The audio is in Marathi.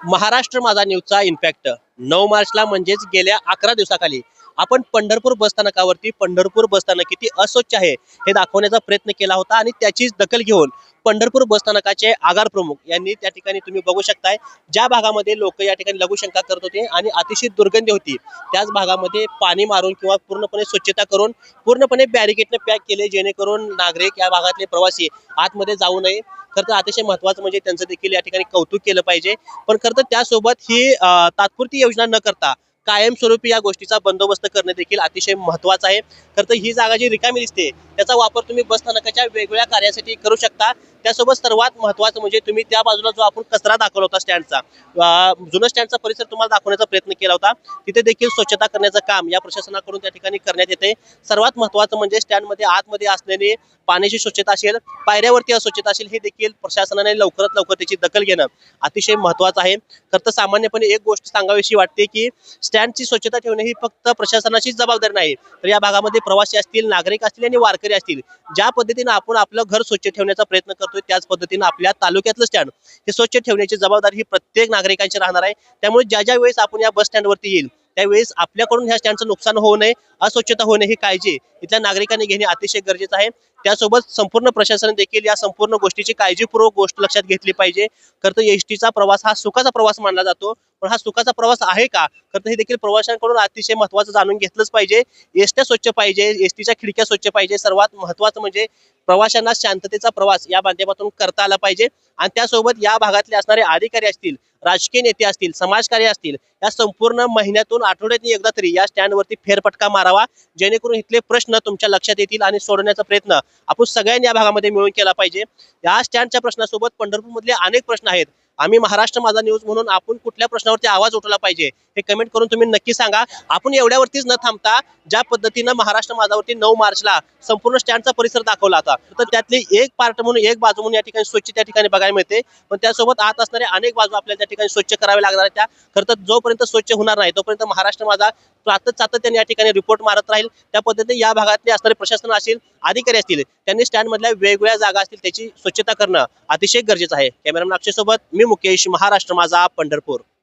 महाराष्ट्र माझा न्यूजचा इम्पॅक्ट नऊ मार्चला म्हणजेच गेल्या अकरा दिवसाखाली आपण पंढरपूर बसस्थानकावरती पंढरपूर बसस्थानक किती अस्वच्छ आहे हे दाखवण्याचा प्रयत्न केला होता आणि त्याचीच दखल घेऊन पंढरपूर बसस्थानकाचे आगार प्रमुख यांनी त्या ठिकाणी तुम्ही बघू शकताय. ज्या भागामध्ये लोक या ठिकाणी लघुशंका करत होते आणि अतिशय दुर्गंधी होती त्याच भागामध्ये पाणी मारून किंवा पूर्णपणे स्वच्छता करून पूर्णपणे बॅरिकेटने पॅक केले जेणेकरून नागरिक या भागातले प्रवासी आतमध्ये जाऊ नये. खरं तर अतिशय महत्वाचं म्हणजे त्यांचं देखील या ठिकाणी कौतुक केलं पाहिजे. पण खरं तर त्यासोबत ही तात्पुरती योजना न करता कायमस्वरूपी या गोष्टीचा बंदोबस्त करणे देखील अतिशय महत्वाचं आहे. खरं तर ही जागा जी रिकामी दिसते त्याचा वापर तुम्ही बस स्थानकाच्या वेगवेगळ्या कार्यासाठी करू शकता. त्यासोबत सर्वात महत्वाचं म्हणजे तुम्ही त्या बाजूला जो आपण कचरा दाखवला होता स्टँडचा जुनं स्टँडचा परिसर तुम्हाला दाखवण्याचा प्रयत्न केला होता. तिथे देखील स्वच्छता करण्याचं काम या प्रशासनाकडून त्या ठिकाणी करण्यात येते. सर्वात महत्वाचं म्हणजे स्टँडमध्ये आतमध्ये असलेली पाण्याची स्वच्छता असेल पायऱ्यावरती अस्वच्छता असेल हे देखील प्रशासनाने लवकरात लवकर त्याची दखल घेणं अतिशय महत्वाचं आहे. खरं तर सामान्यपणे एक गोष्ट सांगावीशी वाटते की स्टँडची स्वच्छता ठेवणे ही फक्त प्रशासनाचीच जबाबदारी नाही तर या भागामध्ये प्रवासी असतील नागरिक असतील आणि वारकरी असतील ज्या पद्धतीने आपण आपलं घर स्वच्छ ठेवण्याचा प्रयत्न करतो करतोय त्याच पद्धतीने आपल्या तालुक्यातलं स्टँड हे स्वच्छ ठेवण्याची जबाबदारी ही प्रत्येक नागरिकांची राहणार आहे. त्यामुळे ज्या ज्या वेळेस आपण या बस स्टँडवरती येईल त्यावेळेस आपल्याकडून ह्या स्टँडचं नुकसान होऊ नये अस्वच्छता होऊ नये ही काळजी इथल्या नागरिकांनी घेणे अतिशय गरजेचं आहे. त्यासोबत संपूर्ण प्रशासन देखील या संपूर्ण गोष्टीची काळजीपूर्वक गोष्ट लक्षात घेतली पाहिजे. खरं तर एस टीचा प्रवास हा सुखाचा प्रवास मानला जातो. पण हा सुखाचा प्रवास आहे का? खरं तर हे देखील प्रवाशांकडून अतिशय महत्वाचं जाणून घेतलंच पाहिजे. एसट्या स्वच्छ पाहिजे एस टीच्या खिडक्या स्वच्छ पाहिजे. सर्वात महत्वाचं म्हणजे प्रवाशांना शांततेचा प्रवास या माध्यमातून करता आला पाहिजे. आणि त्यासोबत या भागातले असणारे अधिकारी असतील राजकीय नेते असतील समाजकार्य असतील या संपूर्ण महिन्यातून आठवड्यातून एकदा तरी या स्टँडवरती फेरफटका मारावा. जेणेकरून इथले प्रश्न तुमच्या लक्षात येतील आणि सोडवण्याचा प्रयत्न आपण सगळ्यांनी या भागामध्ये मिळून केला पाहिजे. या स्टँडच्या प्रश्नासोबत पंढरपूरमधले अनेक प्रश्न आहेत. आम्ही महाराष्ट्र माझा न्यूज म्हणून आपण कुठल्या प्रश्नावरती आवाज उठवला पाहिजे हे कमेंट करून तुम्ही नक्की सांगा. आपण एवढ्यावरतीच न थांबता ज्या पद्धतीनं महाराष्ट्र माझावरती नऊ मार्चला संपूर्ण स्टँडचा परिसर दाखवला होता तर त्यातली एक पार्ट म्हणून एक बाजू म्हणून या ठिकाणी स्वच्छ त्या ठिकाणी बघायला मिळते. पण त्यासोबत आत असणाऱ्या अनेक बाजू आपल्याला त्या ठिकाणी स्वच्छ कराव्या लागणार त्या. खरं तर जोपर्यंत स्वच्छ होणार नाही तोपर्यंत महाराष्ट्र माझा सातत्याने या ठिकाणी रिपोर्ट मारत राहील. त्या पद्धतीने या भागातले असणारे प्रशासन असतील अधिकारी असतील त्यांनी स्टँडमधल्या वेगवेगळ्या जागा असतील त्याची स्वच्छता करणं अतिशय गरजेचं आहे. कॅमेरामॅन अक्षय सोबत मी मुकेश महाराष्ट्र माझा पंढरपूर.